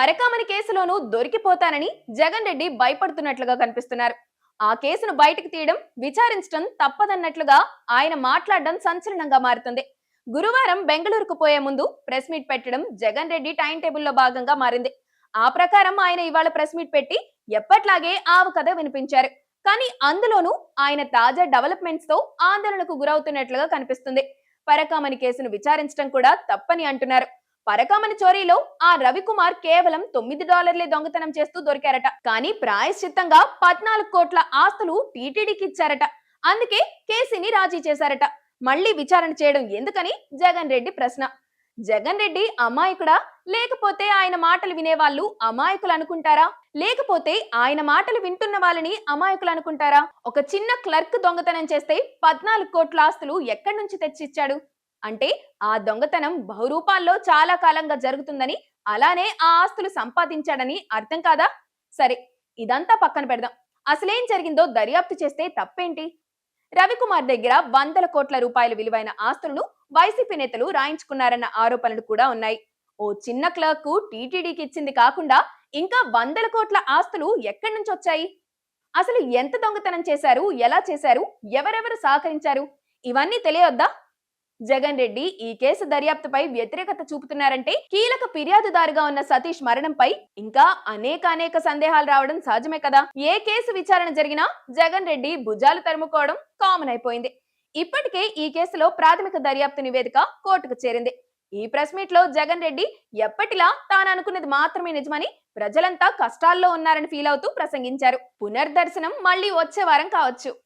పరకామని కేసులోనూ దొరికిపోతానని జగన్ రెడ్డి భయపడుతున్నట్లుగా కనిపిస్తున్నారు. ఆ కేసును బయటకు తీయడం విచారించడం తప్పదన్నట్లుగా ఆయన మాట్లాడడం సంచలనంగా మారుతుంది. గురువారం బెంగళూరుకు పోయే ముందు ప్రెస్ మీట్ పెట్టడం జగన్ రెడ్డి టైం టేబుల్లో భాగంగా మారింది. ఆ ప్రకారం ఆయన ఇవాళ ప్రెస్ మీట్ పెట్టి ఎప్పట్లాగే ఆవు కథ వినిపించారు. కానీ అందులోనూ ఆయన తాజా డెవలప్మెంట్స్తో ఆందోళనకు గురవుతున్నట్లుగా కనిపిస్తుంది. పరకామని కేసును విచారించడం కూడా తప్పని అంటున్నారు. పరకామణి చోరీలో ఆ రవికుమార్ కేవలం తొమ్మిది డాలర్లే దొంగతనం చేస్తూ దొరికారట. కానీ ప్రాయశ్చిత్తంగా పద్నాలుగు కోట్ల ఆస్తులు టీటీడీకి ఇచ్చారట. అందుకే కేసీని రాజీ చేశారట. మళ్ళీ విచారణ చేయడం ఎందుకని? జగన్ రెడ్డి ప్రశ్న. జగన్ రెడ్డి అమాయకుడా? లేకపోతే ఆయన మాటలు వినేవాళ్ళు అమాయకులు అనుకుంటారా? లేకపోతే ఆయన మాటలు వింటున్న వాళ్ళని అమాయకులు అనుకుంటారా? ఒక చిన్న క్లర్క్ దొంగతనం చేస్తే పద్నాలుగు కోట్ల ఆస్తులు ఎక్కడి నుంచి తెచ్చిచ్చాడు? అంటే ఆ దొంగతనం బహురూపాల్లో చాలా కాలంగా జరుగుతుందని అలానే ఆ ఆస్తులు సంపాదించాడని అర్థం కాదా? సరే ఇదంతా పక్కన పెడదాం. అసలేం జరిగిందో దర్యాప్తు చేస్తే తప్పేంటి? రవికుమార్ దగ్గర వందల కోట్ల రూపాయల విలువైన ఆస్తులను వైసీపీ నేతలు రాయించుకున్నారన్న ఆరోపణలు కూడా ఉన్నాయి. ఓ చిన్న క్లర్క్ టీటీడీకి ఇచ్చింది కాకుండా ఇంకా వందల కోట్ల ఆస్తులు ఎక్కడి నుంచి వచ్చాయి? అసలు ఎంత దొంగతనం చేశారు? ఎలా చేశారు? ఎవరెవరు సహకరించారు? ఇవన్నీ తెలియొద్దా? జగన్ రెడ్డి ఈ కేసు దర్యాప్తుపై వ్యతిరేకత చూపుతున్నారంటే కీలక ఫిర్యాదుదారుగా ఉన్న సతీష్ మరణంపై ఇంకా అనేక అనేక సందేహాలు రావడం సహజమే కదా. ఏ కేసు విచారణ జరిగినా జగన్ రెడ్డి భుజాలు తరుముకోవడం కామన్ అయిపోయింది. ఇప్పటికే ఈ కేసులో ప్రాథమిక దర్యాప్తు నివేదిక కోర్టుకు చేరింది. ఈ ప్రెస్ మీట్లో జగన్ రెడ్డి ఎప్పటిలా తాను అనుకున్నది మాత్రమే నిజమని ప్రజలంతా కష్టాల్లో ఉన్నారని ఫీల్ అవుతూ ప్రసంగించారు. పునర్దర్శనం మళ్ళీ వచ్చే వారం కావచ్చు.